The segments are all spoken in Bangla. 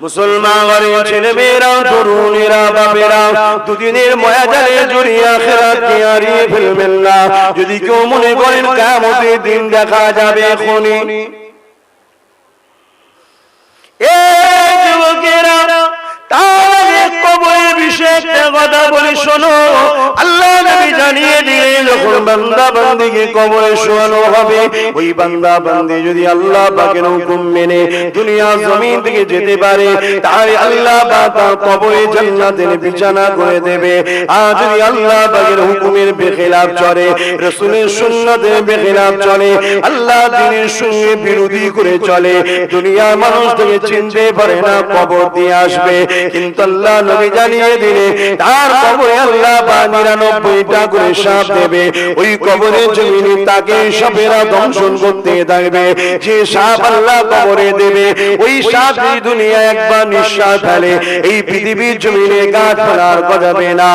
মুসলমান গরিব ছেলে মেয়েরা বাপেরা, দুদিনের জড়িয়ে ফেলবেন না। যদি কেউ মনে করেন কেমতে দিন দেখা যাবে এখনই। এই যুবকেরা, তার বিছানা করে দেবে। আর যদি আল্লাহ হুকুমের চলে চলে, আল্লাহ দিনের সঙ্গে বিরোধী করে চলে, দুনিয়ার মানুষ থেকে চিনতে পারে না কবর দিয়ে আসবে। কিন্তু আল্লাহ নবী জানিয়ে দিলে, তার কবরে আল্লাহ বা নিরানব্বইটা করে সাপ দেবে। ওই কবরের জমিনে তাকে সাপেরা দংশন করতে থাকবে। যে সাপ আল্লাহ কবরে দেবে, ওই সাপ এই দুনিয়া একবার নিঃশ্বাস ফেলে। এই পৃথিবীর জমিনে গাছ ফেলার যাবে না।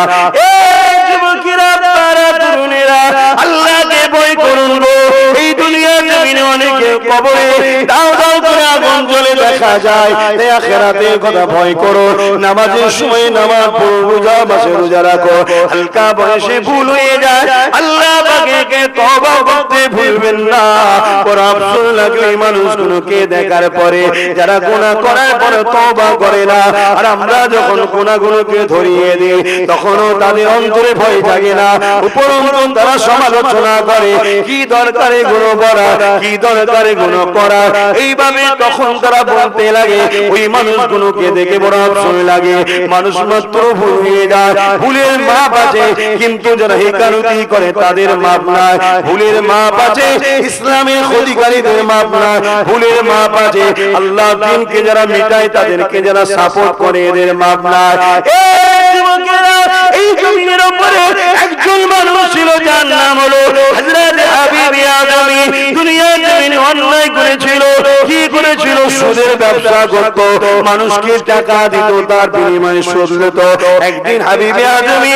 এই যুবকেরা, তারা, তরুণেরা, আল্লাহকে বই করুন এই জমিনে অনেকে কবরে দাও দাও করে আগুন জ্বলে দেখা যায়। তাই আখেরাতের কথা ভয় করো। নামাজের সময় নামাজ পড়ো রোজা মাসে রোজা রাখো। হালকা বয়সে ভুল হয়ে যায়। আল্লাহ পাকে তওবা করতে ভুলবেন না। আফসোস মানুষগুলোকে দেখার পরে। যারা গুনাহ করার পরে তওবা করে না। আর আমরা যখন গুনাহগুলোকে ধরিয়ে দিই তখনও তাদের অন্তরে ভয় থাকে না। উপরন্তু তারা সমালোচনা করে কি দরকারে গুণ করা কি দরকারে গুণ করা? এইভাবে তখন তারা বলতে লাগে? ওই মানুষগুলোকে দেখে বড় আফসোস লাগে। মানুষ মাত্র ভুল হয়ে যায়। ভুলের মাপ আছে, কিন্তু যারা হেকারুতি করে তাদের মাপ নাই। ভুলের মাপ আছে, ইসলামের অধিকারীদের মাপ নাই। ভুলের মাপ আছে, আল্লাহ দিনকে যারা মিটায় তাদেরকে যারা সাপোর্ট করে এদের মাপ নাই। যুবকেরা, এই জমির উপরে একজন মানুষ ছিল যার নাম হলো হযরত হাবিবি আদমি। দুনিয়া জমিনে অন্যায় করেছিল কি করেছিল? সুদের ব্যবসা করত। মানুষকে টাকা দিত তার বিনিময়ে সুদ নিত। একদিন হাবিবি আদমি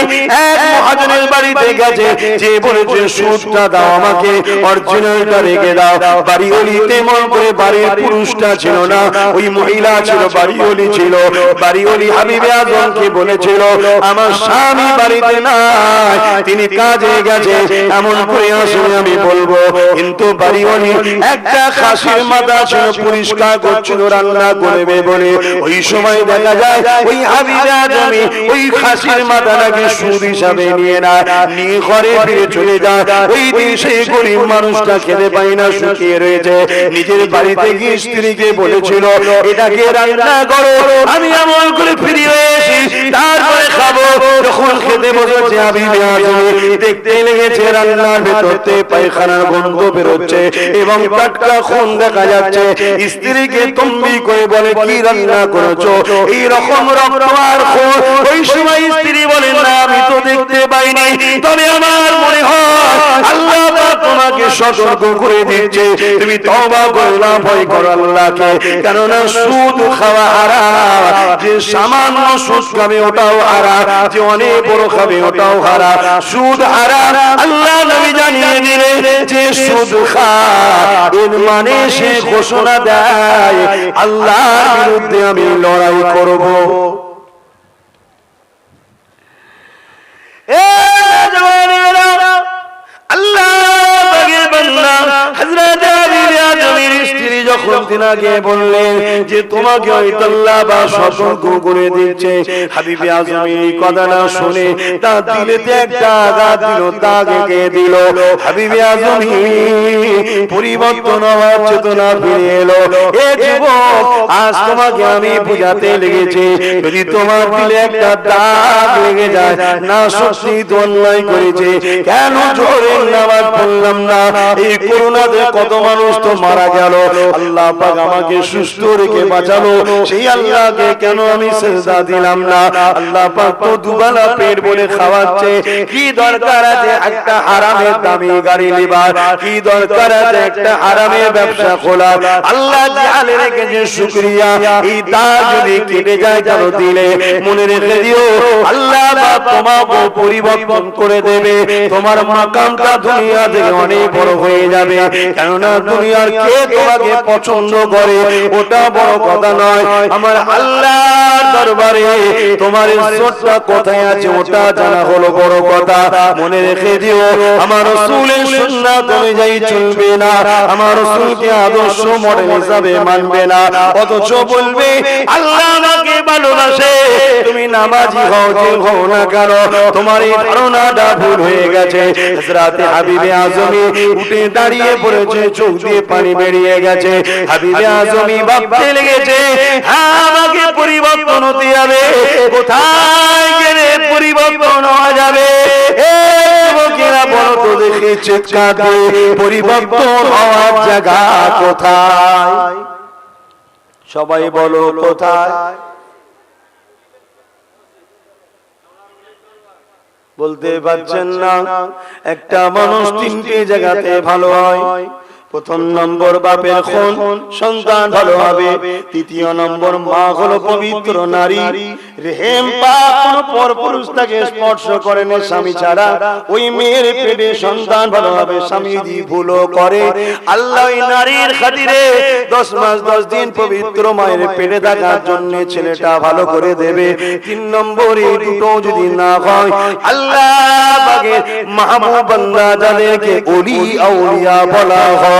এক মহাজনের বাড়িতে গেছে যে বলেছে সুদটা দাও আমাকে অরিজিনালটা রেখে দাও। বাড়ি অলি তেমন করে বাড়ির পুরুষটা ছিল না ওই মহিলা ছিল বাড়ি অলি ছিল। বাড়ি অলি হাবিবি আজমকে বলেছিল আমার স্বামী বাড়িতে নাই তিনি কাজে গেছে এমন করে আসলে আমি বলব। কিন্তু বাড়ি অলি একটা খাসির মাথা ছিল পরিষ্কার করছিল রান্না করবে বলে ওই সময় দেখা যায় ওই হাবিবি আজমি ওই খাসির মাথা নাকি সুদ হিসাবে নিয়ে না নিয়ে ঘরে ফিরে চলে যায় ওই দিন সেই গরিব মানুষটা খেতে পাই না শুকিয়ে রয়েছে। নিজের বাড়িতে গিয়ে স্ত্রীকে বলেছিল এটাকে রান্না করো আমি আমল করে ফিরে এসেছি তারপরে খাব। যখন খেতে বসেছে আমি দেখতে লেগেছে রান্নার ভেতরতে পায়খানার গন্ধ বেরোচ্ছে। এবং টাটকা খুন দেখা যাচ্ছে স্ত্রীকে তম্বি করে বলে কি রান্না করেছ? এই রকম রক্ত আর খুন ওই সময় স্ত্রী বলেন না আমি তো দেখতে পাইনি তবে আমার মনে হয় আল্লাহ তোমাকে সতর্ক করে দিচ্ছে তুমি করো, না ভয় করো আল্লাহকে। কেননা সুদ খাওয়া হারাম, যে সামান্য সুদ খাবে ওটাও হারাম, যে অনেক বড় খাবে ওটাও হারাম। সুদ হারাম, আল্লাহ নবী জানিয়ে দিলেন যে সুদ খায় এর মানে সে ঘোষণা দেয়, আল্লাহর বিরুদ্ধে আমি লড়াই করব। এ জওয়ানেরা আল্লাহ পাকের বান্দা হযরত যখন বললেন যে তোমাকে বা সতর্ক করে দিচ্ছে, হাবিবি এই শুনে দিলেতে একটা দিল দিল। হাবিবি পরিবর্তন হওয়ার চেতনা ফিরে এলো। এ যুবক, আজ তোমাকে আমি বুঝাতে লেগেছি, যদি তোমার দিলে একটা দাগ লেগে যায়, না সত্যি তো অন্যায় করেছে, কেন জোরে নামাজ পড়লাম না? এই করোনাতে কত মানুষ তো মারা গেল। আল্লাহ পাক আমাকে সুস্থ রেখে বাঁচালো। সেই আল্লাহকে কেন আমি সেজদা দিলাম না? আল্লাহ পাক তো দুবেলা পেট বলে খাওয়াচ্ছে। কি দরকার আছে একটা হারামের দামি গাড়ি নিবার? কি দরকার আছে একটা হারামের ব্যবসা খোলা আল্লাহ জালে রেখেছে শুকরিয়া। এই দাগ যদি কেটে যায় কেন দিলে? মনে রেখে দিও, আল্লাহ পাক তোমাকে পরিবর্তন করে দেবে। তোমার মাকামটা দুনিয়া থেকে অনেক বড় হয়ে যাবে। কেননা দুনিয়ার কে তোমাকে পছন্দ করে। ওটা বড় কথা নয়। আমার আল্লাহর দরবারে তোমার ইজ্জতটা কোথায় আছে ওটা জানা হলো বড় কথা। মনে রেখে দিও, আমার রাসূলের সুন্নাত অনুযায়ী চলবে না। আমার রাসূলকে আদর্শ মডেল হিসাবে মানবে না। অথচ বলবে, আল্লাহ আমাকে ভালোবাসে। তুমি নামাজি হও যে হও না কেন? তোমার এই ধারণাটা ভুল হয়ে গেছে। হযরতে হাবিবে আজমি উঠে দাঁড়িয়ে পড়েছে, চোখ দিয়ে পানি বেরিয়ে গেছে। হাবিবে আজমি ভাবতে লেগেছে। হ্যাঁ আমাকে পরিবর্তন হতে হবে। কোথায় গেলে পরিবর্তন হওয়া যাবে? যুবকেরা বলো তো দেখি চিৎকার পরিবর্তন হওয়ার জায়গা কোথায়? সবাই বলো কোথায়? বলতে পারছেন না। একটা মানুষ তিনটে জায়গাতে ভালো হয়। প্রথম নম্বর বাপের খুন, সন্তান ভালো হবে। তৃতীয় নম্বর মা হলো পবিত্র নারী। রেহেম পাক কোন পরপুরুষ তাকে স্পর্শ করে না, স্বামী ছাড়া। ওই মেয়ের পেটে সন্তান ভালো হবে, স্বামী যদি ভুলও করে। আল্লাহ ওই নারীর খাতিরে দশ মাস, দশ দিন পবিত্র মায়ের পেটে থাকার জন্য ছেলেটা ভালো করে দেবে। তিন নম্বর এই দুটো যদি না হয়, আল্লাহ বাগের মাহবুব যাদেরকে ওলি আউলিয়া বলা হয়।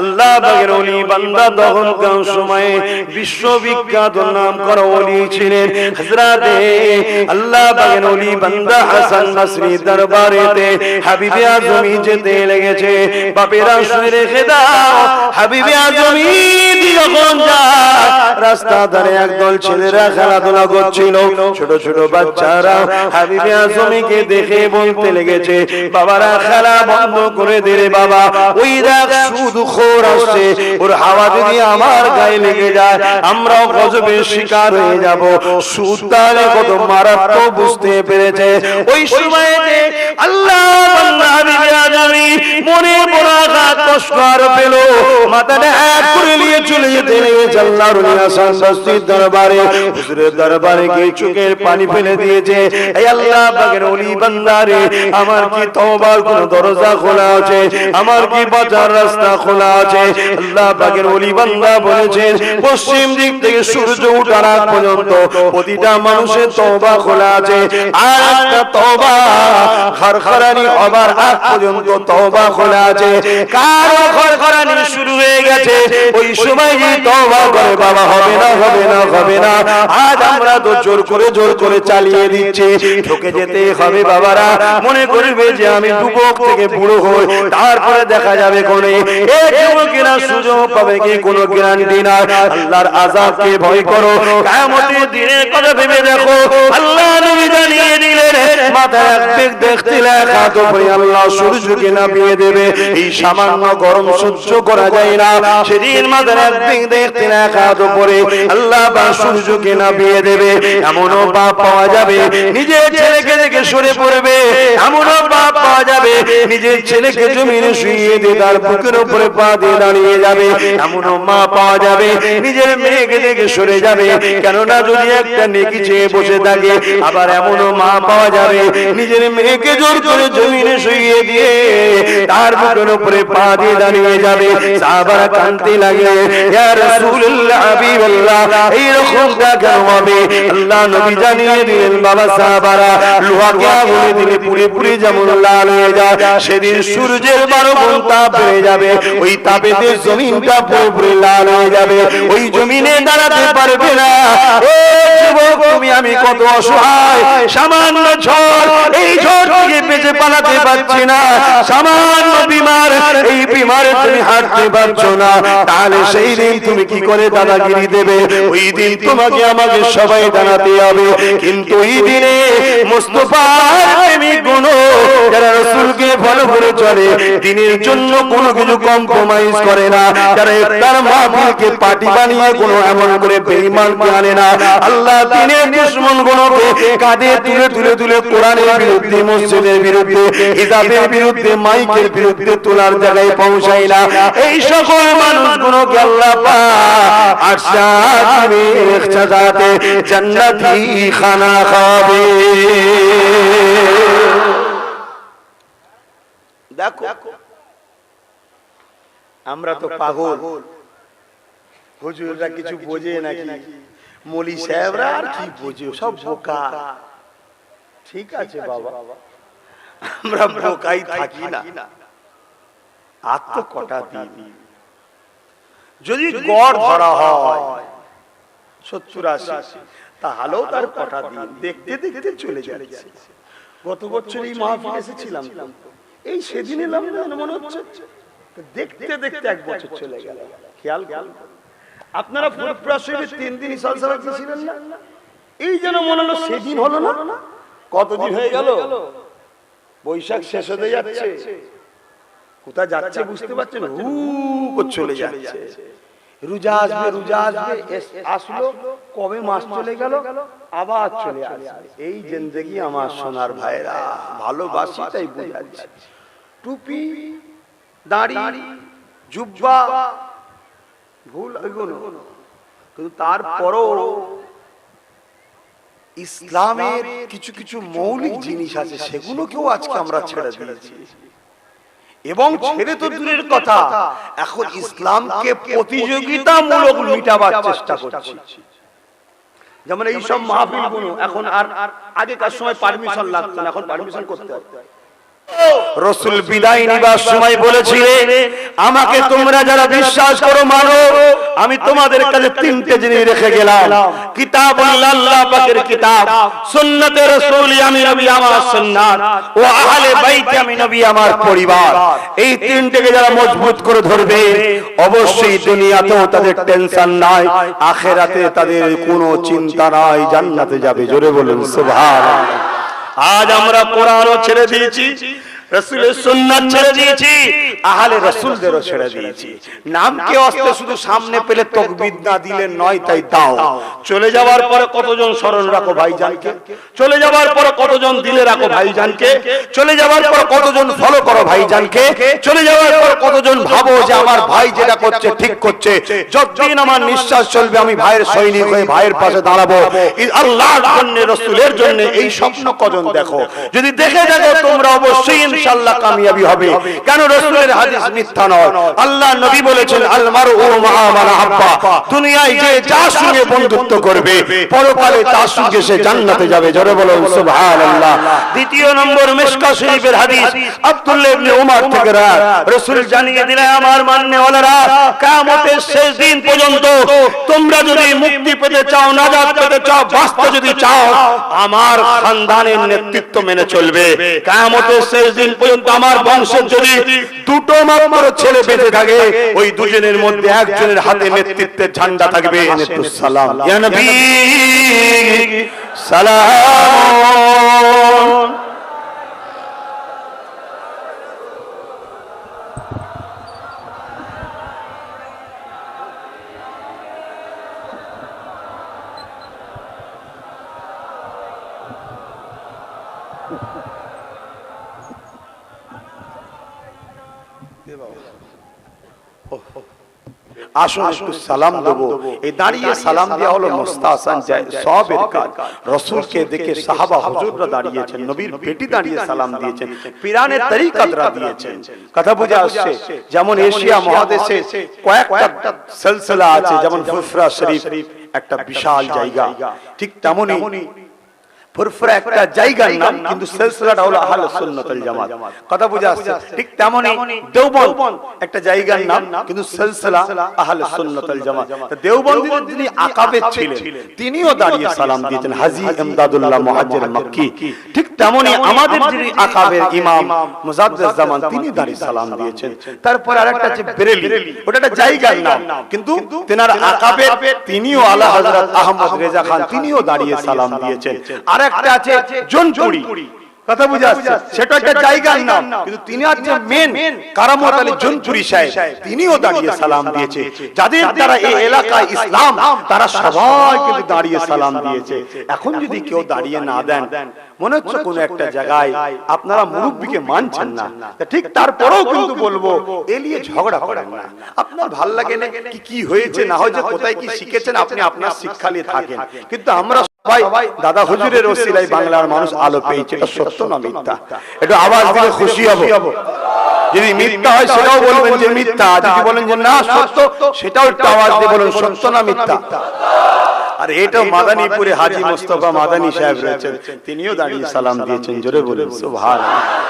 আল্লাহ বাগের ওলি বান্দা তখনকার সময়ে বিশ্ববিখ্যাত নাম করা ওলি ছিলেন। হযরতে আল্লাহ বাগের ওলি বান্দা হাসান বসরি দরবারেতে হাবিবে আজমি যেতে লেগেছে। বাপেরা শুনে রেখে দাও, হাবিবে আজমি যখন যায়, রাস্তা ধারে একদল ছেলেরা খেলাধুলা করছিল। ছোট ছোট বাচ্চারা হাবিবে আজমিকে দেখে বলতে লেগেছে, বাবারা, খেলা বন্ধ করে দে রে বাবা। ওই ওর হাওয়া যদি আমার গায়ে লেগে যায়, আমরাও শিকার হয়ে যাব। সুদ তাহলে কত মারাত্মক বুঝতে পেরেছে। ওই আল্লাহ দরবারে। চোখের পানি ফেলে দিয়েছে। আল্লাহ আমার কি তওবার কোন দরজা খোলা আছে? আমার কি বাঁচার রাস্তা খোলা আছে। আল্লাহ পাকের ওলি বান্দা বলেছেন, পশ্চিম দিক থেকে সূর্য ওঠার আগ পর্যন্ত প্রতিটা মানুষের তওবা খোলা আছে। আর একটা তওবা খরখরানি হবার আগ পর্যন্ত তওবা খোলা আছে। কার গেছে ওই সময় তওবা করে বাবা হবে না হবে না হবে না। আজ আমরা তো জোর করে জোর করে চালিয়ে দিচ্ছি। ঠকে যেতে হবে বাবারা। মনে করবে যে আমি যুবক থেকে বুড়ো হই। তারপরে দেখা যাবে কোনে। এ যুবকেরা সুযোগ পাবে কি কোনো গ্যারান্টি না? আল্লাহর আযাবকে ভয় করো? কিয়ামতের দিনের কথা ভেবে দেখো। আল্লাহ নবী জানিয়ে দিলেন, মাথায় এক বেগ দেখতে লেখা তো ভাই আল্লাহ সূর্যকে নামিয়ে দেবে। এই সামান্য গরম সহ্য করা যায় না। সেদিন মাথার এক দেখতে লেখা তো পরে আল্লাহ বা সূর্যকে নামিয়ে দেবে। এমনও বাপ পাওয়া যাবে। নিজের ছেলেকে দেখে সরে পড়বে। এমনও বাপ পাওয়া যাবে। নিজের ছেলেকে জমিনে শুইয়ে দিয়ে তার বুকের উপরে পা দিয়ে দাঁড়িয়ে যাবে। এমনও মা পাওয়া যাবে। নিজের মেয়েকে দেখে সরে যাবে। কেননা যদি একটা নেকি চেয়ে বসে থাকে, আবার এমনও মা পাওয়া যাবে। নিজের মেয়েকে জোর করে জমিনে শুইয়ে দিয়ে তার বুকের উপরে পা দিয়ে দাঁড়িয়ে যাবে। সাহাবারা কানতে লাগে। ইয়া রাসূলুল্লাহ, হাবিবাল্লাহ, এই রকমটা কেন হবে? আল্লাহ নবী জানিয়ে দিলেন, বাবা সাহাবারা, লোহাকে আগুনে দিলে পুরে পুরে যেমন লাল হয়ে যায়, সেদিন সূর্যের বারো গুণ তাপ হয়ে যাবে। ওই তাপেতে জমিনটা পুরো পুরে লাল হয়ে যাবে। ওই জমিনে দাঁড়াতে পারবে না। ও যুবক, তুমি আমি কত অসহায়। সামান্য ঝড়, এই ঝড় থেকে বেঁচে পালাতে পারছি না। সামান্য বিমার, এই বিমারে তুমি হাঁটতে পারছ না। তাহলে সেই দিন তুমি কি করে দাদাগিরি দেবে? ওই দিন তোমাকে আমাকে সবাই জানাতে হবে। কিন্তু ওই দিনে না। যারা না। বিরুদ্ধে মাইকের বিরুদ্ধে তোলার জায়গায় পৌঁছাই না। এই সকল মানুষগুলোকে আল্লাহ পাক সাজাতে জান্নাতি খানা খাবে। দেখো আমরা তো পাগল। হুজুররা কিছু বোঝে নাকি? মলি সাহেবরা আর কি বোঝে? সব বোকা। ঠিক আছে বাবা। আমরা বোকাই থাকি না। আর তো কটা দিন। যদি গড় ধরা হয় সত্তর আশি তাহলেও তার কটা দিন। দেখতে দেখতে চলে যাচ্ছে। গত বছর এই মাহফিল এসেছিলাম এই সেদিন এলাম মনে হচ্ছে। দেখতে দেখতে এক বছর চলে গেল। খেয়াল খেয়াল আপনারা ফুরফুরা শরীফে তিন দিন ইসাল ছিলেন না? এই যেন মনে হলো সেদিন হলো না? কতদিন হয়ে গেল? বৈশাখ শেষ হতে যাচ্ছে। কোথায় যাচ্ছে বুঝতে পারছেন? হু করে চলে যাচ্ছে। রোজা আসবে রোজা আসবে আসলো কবে মাস চলে গেল? আবার চলে আসবে এই জিন্দগি আমার সোনার ভাইরা ভালোবাসি তাই বুঝাচ্ছি। টুপি দাড়ি জুব্বা ভুল এগুলো কিন্তু তারপরও ইসলামের কিছু কিছু মৌলিক জিনিস আছে সেগুলোকেও আজকে আমরা ছেড়ে দিয়েছি। এবং ছেড়ে তো দূরের কথা। এখন ইসলামকে প্রতিযোগিতামূলক মিটাবার চেষ্টা করছি। যেমন এইসব মাহফিলগুলো এখন আর আর আগেকার সময় পারমিশন লাগতো না এখন পারমিশন করতে হয়। রসুল বিদায় নিবার সময় বলেছিলেন আমাকে তোমরা যারা বিশ্বাস করো মানো, আমি তোমাদের কাছে তিনটে জিনিস রেখে গেলাম। কিতাব আল্লাহ পাকের কিতাব সুন্নতে রাসূলি আমি, নবী আমার সুন্নাত, ও আহলে বাইতে আমি, নবী আমার পরিবার। এই তিনটেকে যারা মজবুত করে ধরবে, অবশ্যই দুনিয়াতেও তাদের টেনশন নাই, আখেরাতে তাদের কোনো চিন্তা নাই, জান্নাতে যাবে। জোরে বলুন, সুবহানাল্লাহ। আজ আমরা কোরআনও ছেড়ে দিয়েছি। রসুলের সুন্নাত ছেড়ে দিয়েছি আহলে রসুলদেরও ছেড়ে দিয়েছি। নামকে অস্তে শুধু সামনে পেলে তকবির না দিলে নয় তাই দাও। চলে যাওয়ার পরে কতজন স্মরণ রাখো ভাইজানকে? চলে যাওয়ার পরে কতজন দিলে রাখো ভাইজানকে? চলে যাওয়ার পর কতজন ফলো করো ভাইজানকে? চলে যাওয়ার পর কতজন ভাবো যে আমার ভাই যেটা করছে ঠিক করছে যতদিন আমার নিঃশ্বাস চলবে আমি ভাইয়ের সৈনিক হয়ে ভাইয়ের পাশে দাঁড়াবো। আল্লাহর জন্য রসুলের জন্য এই স্বপ্ন কজন দেখো যদি দেখে দেখো তোমরা অবশ্যই ইনশাআল্লাহ কামিয়াবি হবে। কেন রসুলের হাদিস মিথ্যা নয়? আল্লাহ নবী বলেছেন আল মারউ মা মান আহাব্বা দুনিয়ায় যে যার সঙ্গে বন্ধুত্ব করবে, পরকালে তার সঙ্গে সে জান্নাতে যাবে। জোরে বলুন, সুবহানাল্লাহ। দ্বিতীয় নম্বর মিশকা শরীফের হাদিস, আব্দুল্লাহ ইবনে উমর থেকে রাসূল জানিয়ে দিলেন, আমার মাননে ওয়ালারা কিয়ামতের শেষ দিন পর্যন্ত তোমরা যদি মুক্তি পেতে চাও, নাজাত পেতে চাও, বাঁচতে যদি চাও, আমার খানদানের নেতৃত্ব মেনে চলবে। কিয়ামতের শেষ দিন পর্যন্ত আমার বংশের যদি দুটো মাত্র ছেলে বেঁচে থাকে ওই দুজনের মধ্যে একজনের হাতে নেতৃত্বের ঝান্ডা থাকবে সালাম। সালাম। আসুন একটু সালাম দেবো। এই দাঁড়িয়ে সালাম দেওয়া হলো মুস্তাহসান যায় সবের কাজ। রসুলকে দেখে সাহাবা হুজুররা দাঁড়িয়েছেন নবীর বেটি দাঁড়িয়ে সালাম দিয়েছেন। পিরানের তরিকাতরা দিয়েছেন। কথা বুঝে আসছে যেমন এশিয়া মহাদেশে কয়েকটা সিলসিলা আছে যেমন ফুরফুরা শরীফ একটা বিশাল জায়গা। ঠিক তেমনই একটা জায়গার নাম কিন্তু সিলসিলাটা হলো আহলে জামাত। কথা বুঝে আসছে? ঠিক তেমনি দেওবন্দ একটা জায়গার নাম কিন্তু সিলসিলা আহলে জামাত। দেওবন্দের যিনি ছিলেন তিনিও দাঁড়িয়ে সালাম দিয়েছেন হাজী ইমদাদুল্লাহ মুহাজ্জির মক্কি। ঠিক তেমনি আমাদের যিনি আকাবের ইমাম মুজাদ্দিদ জামান তিনি দাঁড়িয়ে সালাম দিয়েছেন। তারপর আরেকটা আছে বেরেলি। ওটা একটা জায়গার নাম। কিন্তু তেনার আকাবে তিনিও আলা হযরত আহমদ রেজা খান তিনিও দাঁড়িয়ে সালাম দিয়েছেন। আরেকটা আছে জনপুরি কথা বুঝে আসছে? সেটা একটা জায়গার নাম। কিন্তু তিনি হচ্ছে মেন কারামত আলী জুনপুরি সাহেব। তিনিও দাঁড়িয়ে সালাম দিয়েছে। যাদের দ্বারা এই এলাকায় ইসলাম তারা সবাই কিন্তু দাঁড়িয়ে সালাম দিয়েছে। এখন যদি কেউ দাঁড়িয়ে না দেন মনে হচ্ছে কোন একটা জায়গায় আপনারা মুরব্বীকে মানছেন না। ঠিক তারপরেও কিন্তু বলব এ নিয়ে ঝগড়া করেন না। আপনার ভালো লাগে না কি কি হয়েছে? না হয়েছে কোথায় কি শিখেছেন আপনি আপনার শিক্ষা নিয়ে থাকেন কিন্তু আমরা দাদা হুজুরের ওসিলাই বাংলার মানুষ আলো পেয়েছে এটা সত্য না মিথ্যা। একটু আওয়াজ দিয়ে খুশি হব। যদি মিথ্যা হয় সেটাও বলবেন যে মিথ্যা। যদি বলেন যে না সত্য সেটাও একটু আওয়াজ দিয়ে বলুন সত্য না মিথ্যা। আর এটা মাদানীপুরে হাজি মোস্তফা মাদানী সাহেব রয়েছেন। তিনিও দাঁড়িয়ে সালাম দিয়েছেন জোরে বলুন। সুভান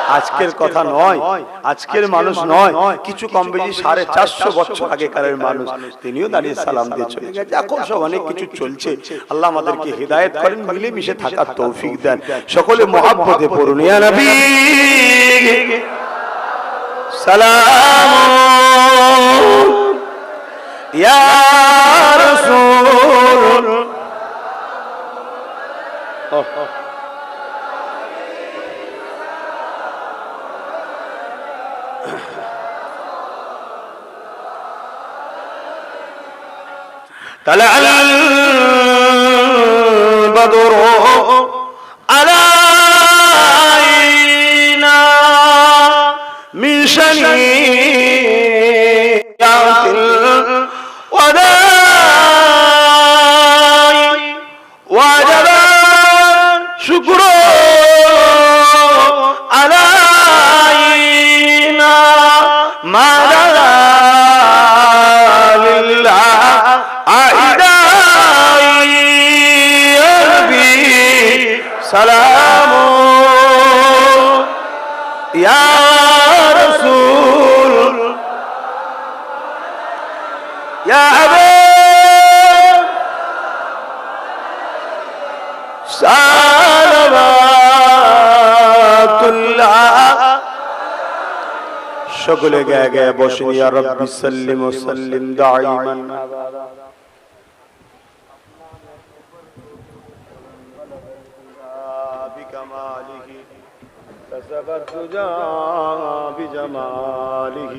আজকের কথা নয়। আজকের মানুষ নয়। কিছু কম বেশি সাড়ে চারশো বছর আগেকারের মানুষ। তিনিও দাঁড়িয়ে সালাম দিয়ে চলে গেছে। এখন সব অনেক কিছু চলছে। আল্লাহ আমাদেরকে হৃদায়ত করেন মিলে মিশে থাকার তৌফিক দেন। সকলে মহাব্বতে পড়ুন। ইয়া নবী! সালাম ইয়া রাসূল طلع البدر علينا من یا رسول یا حبیب صلوات اللہ شکل گئے گئے بوشن یا ربی سلم و سلم دائیمن كسب الدجى بجماله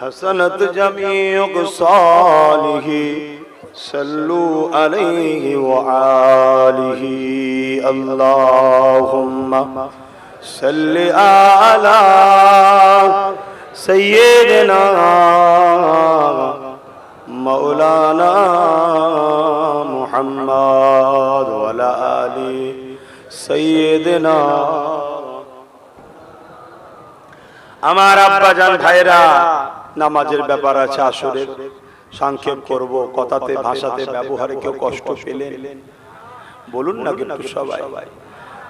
حسنت جميع صالح صلوا عليه وآله اللهم صل على سيدنا مولانا محمد وعلى آل سيدنا আমার আব্বা জান ভাইরা নামাজের ব্যাপার আছে আসরের। সংক্ষেপ করব কথাতে ভাষাতে ব্যবহারে কেউ কষ্ট পেলেন। বলুন না কিন্তু সবাই।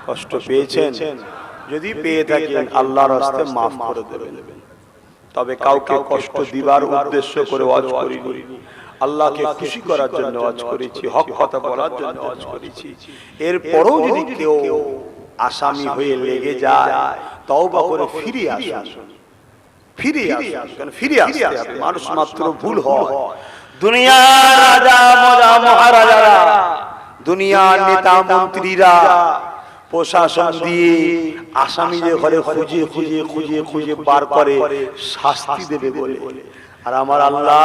কষ্ট পেয়েছেন? যদি পেয়ে থাকেন আল্লাহর হস্তে মাফ করে দেবেন। তবে কাউকে কষ্ট দিবার উদ্দেশ্য করে ওয়াজ করিনি। আল্লাহকে খুশি করার জন্য ওয়াজ করেছি হক কথা বলার জন্য ওয়াজ করেছি। এরপরও যদি কেউ আসামি হয়ে লেগে যায় তওবা করে ফিরে আসুন। ফিরে আসুন। ফিরে আসতে হবে মানুষ মাত্র ভুল হয়। দুনিয়ার রাজা মজা মহারাজারা। দুনিয়ার নেতা মন্ত্রীরা। প্রশাসন দিয়ে আসামিদের ঘরে খুঁজে খুঁজে খুঁজে খুঁজে বার করে শাস্তি দেবে বলে। আর আমার আল্লাহ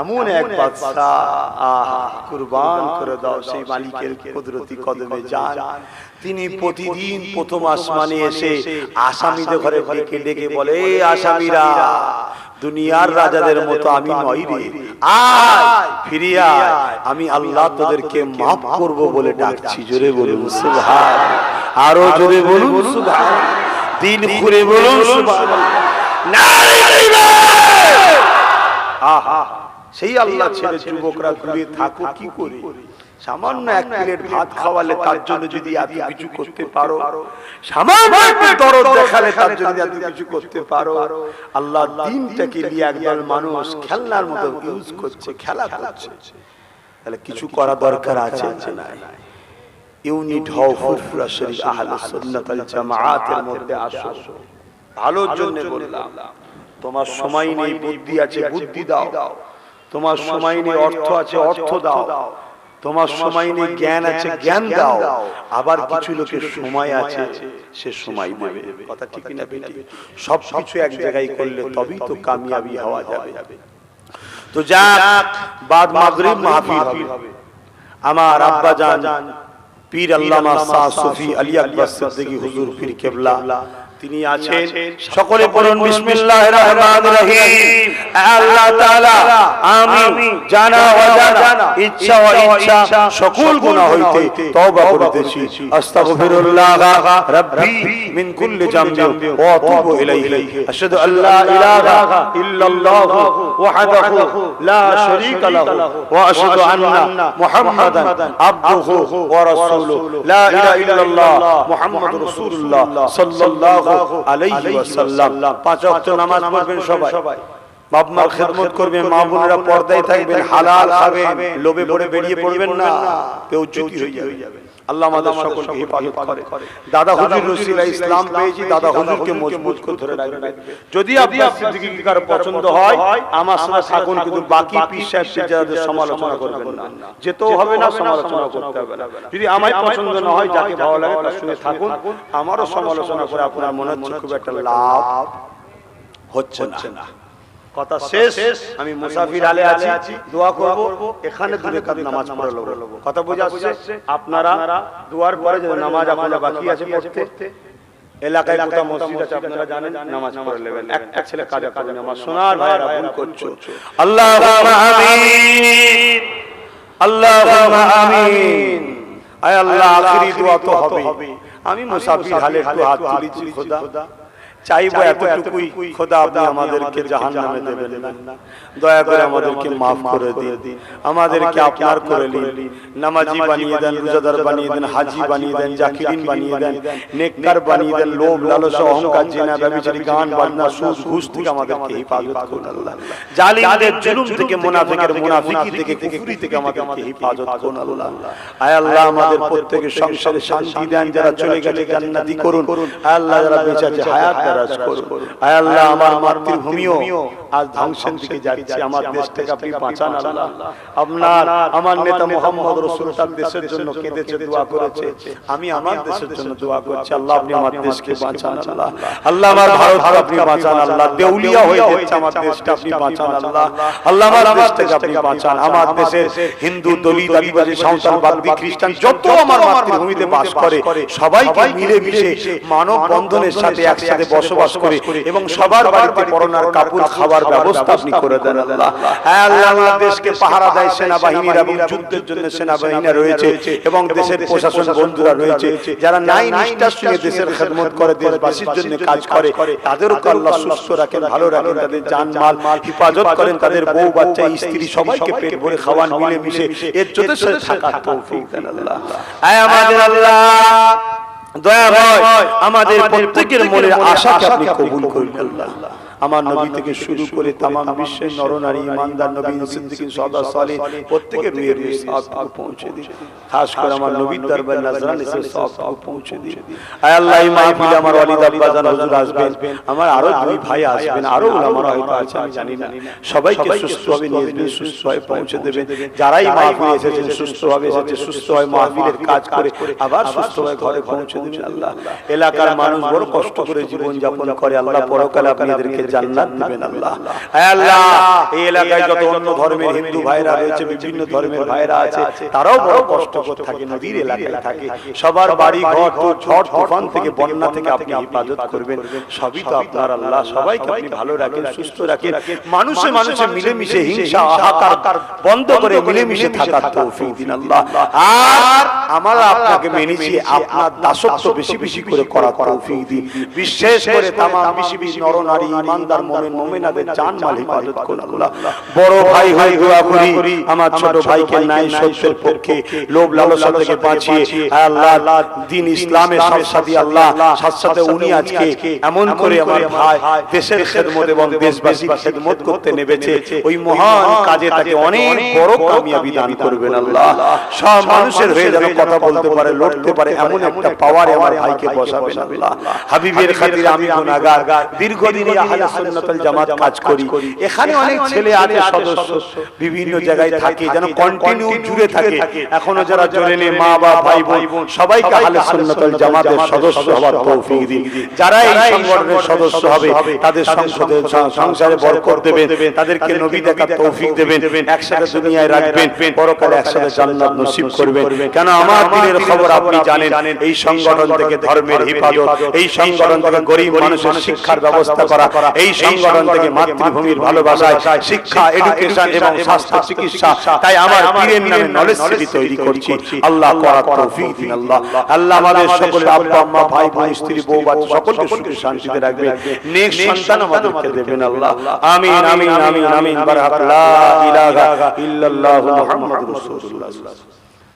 এমন এক বাদশা আহা কুরবান করে দাও সেই মালিকের কুদরতি কদমে যান। তিনি প্রতিদিন প্রথম আসমানে এসে আসামিদের ঘরে ডেকে ডেকে বলে আসামিরা দুনিয়ার রাজাদের মতো আমি নই রে। আয় ফিরিয়ে আমি আল্লাহ তোদেরকে মাফ করব বলে ডাকছি জোরে বলুন সুবহান। আরও জোরে বলুন সুবহান। দিন খুলে বলুন সুবহান। আহা সেই আল্লাহ ছেলে যুবকরা ঘুরে থাকো কি করে? সামান্য এক প্লেট ভাত খাওয়ালে তার জন্য যদি এত কিছু করতে পারো সামান্য দরদ দেখালে তার জন্য এত কিছু করতে পারো। আল্লাহ দিনটাকে নিয়ে একদল মানুষ খেলনার মতো ইউজ করছে খেলা করছে। তাহলে কিছু করা দরকার আছে? ইউনিট হও ফুরফুরা শরীফ আহলে সুন্নাত আল জামাআতের মধ্যে আসো। ভালোর জন্য বললাম। তোমার সময় নেই বুদ্ধি আছে বুদ্ধি দাও। তোমার সময় নেই অর্থ আছে অর্থ দাও। তোমার সময় নেই জ্ঞান আছে জ্ঞান দাও। আবার কিছু লোকের সময় আছে সে সময় দেবে কথা ঠিক না বেটি? সব কিছু এক জায়গায় করলে তবেই তো কামিয়াবি হওয়া যাবে। তো যাক বাদ মাগরিব মাহফিল হবে। আমার আব্বা জান পীর আল্লামা শাহ সুফি আলী আকবর সিদ্দিকী হুজুর পীর কেবলা। তিনি আছেন। সকলে বলুন বিসমিল্লাহির রহমানির রহিম। আল্লাহ তাআলা আমি জানা অজানা। ইচ্ছা ও ইচ্ছা সকল গুনাহ হইতে তওবা করিতেছি। আস্তাগফিরুল্লাহ। রাব্বি মিন কুল্লি জামবি ওয়া আতুবু ইলাইহি। আশহাদু আল্লা ইলাহা ইল্লাল্লাহ ওয়াহদাহু লা শারীকা লাহু ওয়া আশহাদু আন্না মুহাম্মাদান আবদুহু ওয়া রাসূলুহু। লা ইলাহা ইল্লাল্লাহ মুহাম্মাদুর রাসূলুল্লাহ। সাল্লাল্লাহু আলাইহি ওয়াসাল্লাম। পাঁচ ওয়াক্ত নামাজ পড়বেন সবাই। বাপ মার খেদমত করবেন মা বোনেরা পর্দায় থাকবেন হালাল খাবেন লোভে পড়ে বেরিয়ে পড়বেন না কেউ চ্যুতি হয়ে যাবে। আল্লাহ আমাদের সকলকে হেফাজত করে। দাদা হুজুর রসিলা ইসলাম পেয়েছি দাদা হুজুরকে মজবুত করে ধরে রাখবেন যদি আপনার সিদ্দিকী কারও পছন্দ হয় আমার সাথে থাকুন কিন্তু বাকি পীর সাহেব সিজাদের সমালোচনা করবেন না। যেতেও হবে না সমালোচনা করতে হবে না। যদি আমায় পছন্দ না হয় যাকে ভালো লাগে তার সঙ্গে থাকুন আমারও সমালোচনা করে আপনার মনে হচ্ছে খুব একটা লাভ হচ্ছে না কথা শেষ। আমি মুসাফির আলে আছি। দোয়া করব। এখানে দূরে কাদ নামাজ পড়ে লব। কথা বোঝা আসছে আপনারা দুয়ার পরে যে নামাজ আপনারা বাকি আছে পড়তে এলাকায় কোথাও মসজিদ আছে আপনারা জানেন? নামাজ পড়ে নেবেন। একটা ছেলে কাজে কাজে নামাজ সোনার ভাইরা ভুল করছ। আল্লাহুম্মা আমিন। আল্লাহুম্মা আমিন। আয় আল্লাহ আখিরি দোয়া তো হবে আমি মুসাফির হালে একটু হাত তুলেছি খোদা। চাইব এতটুকুই খোদা আপনি আমাদেরকে জাহান নামে দেবেন না। দয়া করে আমাদেরকে মাফ করে দিন। আমাদেরকে আপনার করে নিন। নামাজি বানিয়ে দেন রোজাদার বানিয়ে দেন হাজি বানিয়ে দেন জাকিরিন বানিয়ে দেন নেককার বানিয়ে দেন লোভ লালসা অহংকার জিনা ব্যভিচারী গান বাজনা সুদ ঘুষ থেকে আমাদেরকে হেফাজত করুন আল্লাহ। জালিমদের জুলুম থেকে মুনাফিকের মুনাফিকি থেকে কুফরি থেকে আমাদেরকে হেফাজত করুন আল্লাহ। আয় আল্লাহ। আমাদের প্রত্যেকের সংসারে শান্তি দেন যারা চলে গেছে জান্নাতি করুন আয় আল্লাহ যারা বেঁচে আছে হায়াত দারাজ করুন। আয় আল্লাহ আমার মাতৃভূমিও আজ ধ্বংসের দিকে যাচ্ছে। আমার দেশটাকে আপনি বাঁচান আল্লাহ। আপনার আমার নেতা মোহাম্মদ রসুল তার দেশের জন্য কেঁদেছে দোয়া করেছে। আমি আমার দেশের জন্য দোয়া করছি। আল্লাহ আপনি আমার দেশকে বাঁচান আল্লাহ। আল্লাহ। আমার ভারত আপনি বাঁচান আল্লাহ। দেউলিয়া হয়ে যাচ্ছে আমার দেশটা আপনি বাঁচান আল্লাহ। আল্লাহ। আমার দেশটাকে আপনি বাঁচান আমার দেশে হিন্দু দলিত আদিবাসী সাঁওতাল বাগদি খ্রিস্টান যত আমার মাতৃভূমিতে বাস করে সবাইকে মিলে মিশে মানব বন্ধনের সাথে একসাথে বসবাস করে এবং সবার বাড়িতে করোনার কাপড় খাবার ব্যবস্থা আপনি করে দেন আল্লাহ। হ্যাঁ আল্লাহ আমার দেশকে পাহারা দেয় সেনাবাহিনীরা এবং যুদ্ধের জন্য সেনাবাহিনীরা রয়েছে। এবং দেশের প্রশাসন বন্ধুরা রয়েছে। যারা নাই নিষ্ঠার সঙ্গে দেশের খেদমত করে দেশবাসীর জন্য কাজ করে তাদেরও আল্লাহ সুস্থ রাখেন ভালো রাখেন তাদের জান মাল হিফাজত করেন তাদের বউ বাচ্চা স্ত্রী সবাইকে পেট ভরে খাওয়ান মিলে মিশে এর জন্য থাকার তৌফিক দেন আল্লাহ। আয় আমাদের আল্লাহ দয়া হয় আমাদের প্রত্যেকের মনের আশাকে আপনি কবুল করুন। আল্লাহ। আমার নবী থেকে শুরু করে তাম বিশ্বের নরনারী ইমানদার নবী সিদ্দিকিন সদা সালে প্রত্যেকের রুয়ে রুয়ে সবটুকু পৌঁছে দিন। খাস করে আমার নবীর দরবার নাজরান এসে পৌঁছে দিন। আয় আল্লাহ এই মাহফিলে আমার ওয়ালিদ আব্বাজান হুজুর আসবেন। আমার আরও দুই ভাই আসবেন আরও হয়তো আছে আমি জানি না। সবাইকে সুস্থভাবে নিয়ে আসবেন সুস্থভাবে পৌঁছে দেবেন। যারাই মাহফিলে এসেছেন সুস্থভাবে এসেছে সুস্থভাবে মাহফিলের কাজ করে আবার সুস্থভাবে ঘরে পৌঁছে দেবেন আল্লাহ এলাকার মানুষ বড় কষ্ট করে জীবন যাপন করে আল্লাহ পরকালে আপনি এদেরকে জান্নাত দিবেন আল্লাহ। আয় আল্লাহ এই এলাকায় যত অন্য ধর্মের হিন্দু ভাইরা রয়েছে বিভিন্ন ধর্মের ভাইরা আছে তারাও বড় কষ্ট করে থাকে নদীর এলাকায় থাকে। সবার বাড়ি ঘর তো ঝড় তুফান থেকে বন্যা থেকে আপনি হেফাজত করবেন। সবই তো আপনার আল্লাহ সবাইকে আপনি ভালো রাখেন সুস্থ রাখেন। মানুষে মানুষে মিলেমিশে হিংসা হাহাকার বন্ধ করে মিলেমিশে থাকার তৌফিক দিন আল্লাহ আর আমরা আপনাকে মেনেছি আপনার দাসত্ব বেশি বেশি করে করা তৌফিক দিন বিশেষ করে তামাম বেশি বেশি নরনারী ইমানদার মুমিন মুমিনাদের জান মাল হিফাজত করুন আল্লাহ। বড় ভাই ভাই দোয়া করি আমার ছোট ভাইকে ন্যায় সত্যের পক্ষে লোভ লালসা থেকে বাঁচিয়ে আল্লাহ দিন ইসলামের সাথে সাথে আল্লাহ সাথে সাথে উনি আজকে এমন করে আমার ভাই দেশের খেদমত এবং দেশবাসীর খেদমত করতে নেমেছে ওই মহান কাজে তাকে অনেক বড় কামিয়াবি দান করবেন আল্লাহ। সব মানুষের হয়ে যেন কথা বলতে পারে লড়তে পারে এমন একটা পাওয়ারে আমার ভাইকে বসাবেন আল্লাহ হাবিবের খাতিরে আমি গুনাহগার দীর্ঘদিন আহলে সুন্নাতুল জামাত কাজ করি। এখানে অনেক ছেলে আছে সদস্য বিভিন্ন জায়গায় থাকে যেন কন্টিনিউ জুড়ে থাকে। এখনও যারা জোরে নেই মা বা ভাই বোন সবাইকে আহলে সুন্নাতুল জামাতের সদস্য হওয়ার তৌফিক দিন। যারা এই সংগঠনের সদস্য হবে তাদের সংসদে সংসারে বরকত দেবেন তাদেরকে নবী দেখার তৌফিক দেবেন একসাথে দুনিয়ায় রাখবেন পরকালে একসাথে জান্নাত নসিব করবেন। কেন আমার দিনের খবর আপনি জানেন এই সংগঠন থেকে ধর্মের হিফাজত এই সংগঠন থেকে গরিব মানুষের শিক্ষার ব্যবস্থা করা এই সংগঠন থেকে মাতৃভূমির ভালোবাসায় শিক্ষা এডুকেশন এবং স্বাস্থ্য চিকিৎসা। তাই আমার পীরের নামে নলেজ সিটি তৈরি করছি। আল্লাহ করার তৌফিক দিন আল্লাহ। আল্লাহ আমাদের সকলের আব্বা আম্মা ভাই বোন স্ত্রী বউ বাচ্চা সকলকে সুখে শান্তিতে রাখবেন নেক সন্তান আমাদেরকে দেবেন আল্লাহ। আমিন আমিন আমিন আমিন বারাকাতুল্লাহ ইলাহা ইল্লাল্লাহু মুহাম্মাদুর রাসূলুল্লাহ।